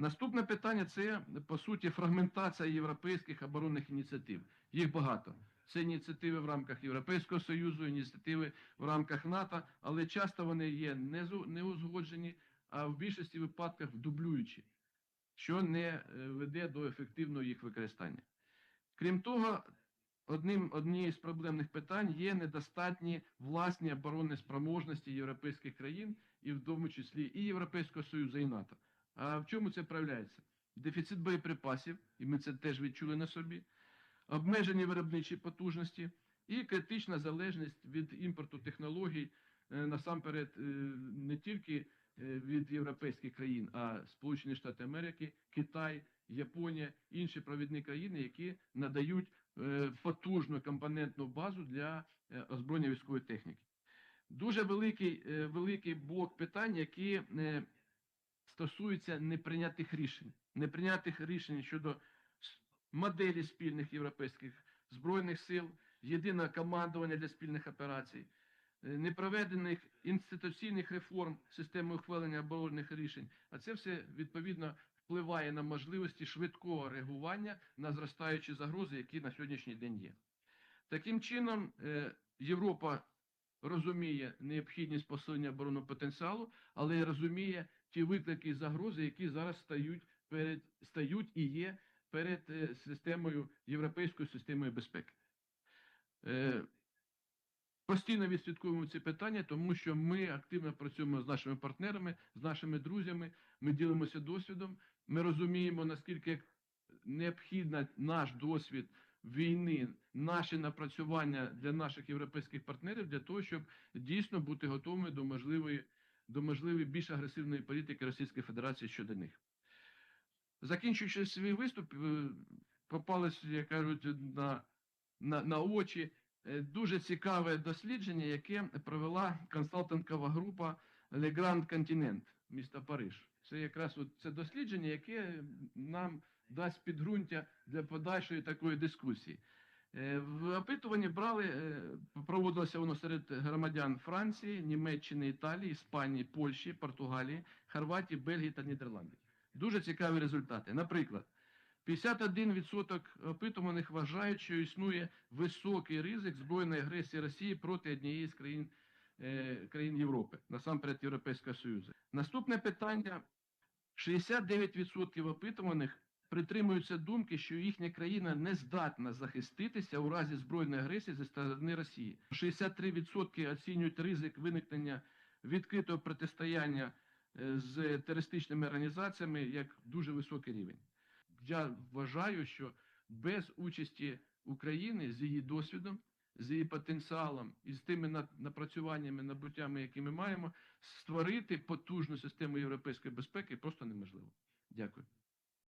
Наступне питання це по суті фрагментація європейських оборонних ініціатив. Їх багато. Це ініціативи в рамках Європейського Союзу, ініціативи в рамках НАТО, але часто вони є не узгоджені, а в більшості випадків дублюючі, що не е, веде до ефективного їх використання. Крім того, одним однією з проблемних питань є недостатні власні оборонні спроможності європейських країн, і в тому числі і Європейського Союзу, і НАТО. А в чому це проявляється? Дефіцит боєприпасів, і ми це теж відчули на собі, обмежені виробничі потужності і критична залежність від імпорту технологій, е, насамперед е, не тільки е, від європейських країн, а Сполучені Штати Америки, Китай, Японія, інші провідні країни, які надають потужну компонентну базу для озброєння військової техніки. Дуже великий, великий блок питань, які стосуються неприйнятих рішень, неприйнятих рішень щодо моделі спільних європейських збройних сил, єдиного командування для спільних операцій, е, непроведених інституційних реформ системи ухвалення оборонних рішень. А це все відповідно впливає на можливості швидкого реагування на зростаючі загрози, які на сьогоднішній день є. Таким чином, е, Європа розуміє необхідність посилення оборонного потенціалу, але й розуміє ті виклики і загрози, які зараз стають перед стають і є перед е, системою європейською системою безпеки. Е, Постійно відслідкуємо ці питання, тому що ми активно працюємо з нашими партнерами, з нашими друзями. Ми ділимося досвідом. Ми розуміємо, наскільки необхідний наш досвід війни, наші напрацювання для наших європейських партнерів для того, щоб дійсно бути готовими до можливої до можливої більш агресивної політики Російської Федерації щодо них. Закінчуючи свій виступ, е, попалось, як кажуть, на, на, на очі е, дуже цікаве дослідження, яке провела консалтингова група Le Grand Continent міста Париж. Це якраз от це дослідження, яке нам дасть підґрунтя для подальшої такої дискусії. Е, В опитуванні брали, е, проводилося воно серед громадян Франції, Німеччини, Італії, Іспанії, Польщі, Португалії, Хорватії, Бельгії та Нідерландів. Дуже цікаві результати. Наприклад, 51% опитуваних вважають, що існує високий ризик збройної агресії Росії проти однієї з країн, е, країн Європи, насамперед Європейського Союзу. Наступне питання: 69% опитуваних притримуються думки, що їхня країна не здатна захиститися у разі збройної агресії зі сторони Росії. 63% оцінюють ризик виникнення відкритого протистояння е, з терористичними організаціями як дуже високий рівень. Я вважаю, що без участі України з її досвідом, з її потенціалом і з тими напрацюваннями, набуттями, які ми маємо, створити потужну систему європейської безпеки просто неможливо. Дякую.